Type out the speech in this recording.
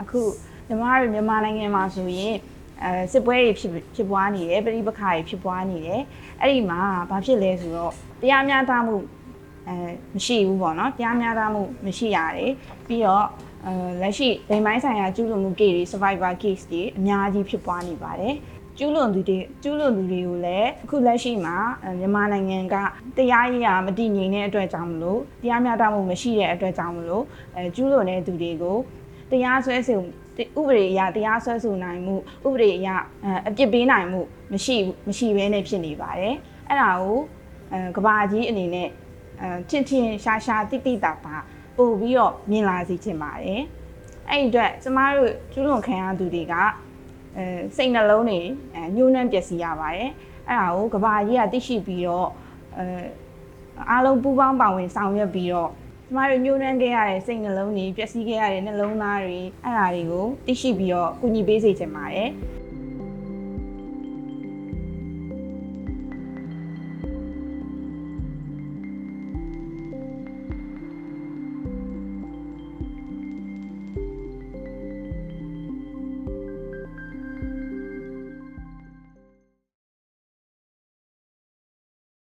အခုညီမတို့မြန်မာနိုင်ငံမှာဆိုရင်အဲစစ်ပွဲတွေဖြစ်ဖြစ်ပွားနေတယ်ပြည်ပခါတွေဖြစ်ပွားနေတယ်အဲ့ဒီမှာဘာဖြစ်လဲဆိုတော့တရားမျှတမှုအဲမရှိဘူးပေါ့နော်တရားမျှတမှုမရှိရတယ်ပြီးတော့အဲလက်ရှိဒိမ်မိုင်းဆိုင်ရာကျူးလွန်မှု case တွေ survivor case တွေအများကြီးဖြစ်ပွားနေပါတယ်ကျူးလွန်သူတွေကျူးလွန်သူတွေကိုလည်းအခုလက်ရှိမှာအဲမြန်မာနိုင်ငံကတရားရေးရာမတည်ငြိမ်တဲ့အတွက်ကြောင့်မလို့တရားမျှတမှုမရှိတဲ့အတွက်ကြောင့်မလို့အဲကျူးလွန်တဲ့သူတွေကို တရားစွဲဆိုဥပဒေအရတရားစွဲဆိုနိုင်မှုဥပဒေအရအဲအပြစ်ပေးနိုင်မှုမရှိဘူးမရှိဘဲနဲ့ဖြစ်နေပါတယ်အဲ့ဒါကိုအဲကဘာကြီးအနေနဲ့အဲချင်းချင်းရှာရှာတိတိတာတာပို့ပြီးတော့မြင်လာစေချင်ပါတယ်အဲ့ဒီအတွက်ကျမတို့ကျူးလွန်ခံရသူတွေကအဲစိတ်နှလုံးတွေအဲညှိုးနှံပျက်စီးရပါတယ်အဲ့ဒါကိုကဘာကြီးကသိရှိပြီးတော့အဲအားလုံးပူးပေါင်းပါဝင်ဆောင်ရွက်ပြီးတော့ကျ မတို့ညှိုးနှမ်းခဲ့ရတဲ့စိတ်နှလုံးတွေပျက်စီးခဲ့ရတဲ့နှလုံးသားတွေအဲ့ဒါတွေကိုသိရှိပြီးတော့ကူညီပေးစေချင်ပါတယ်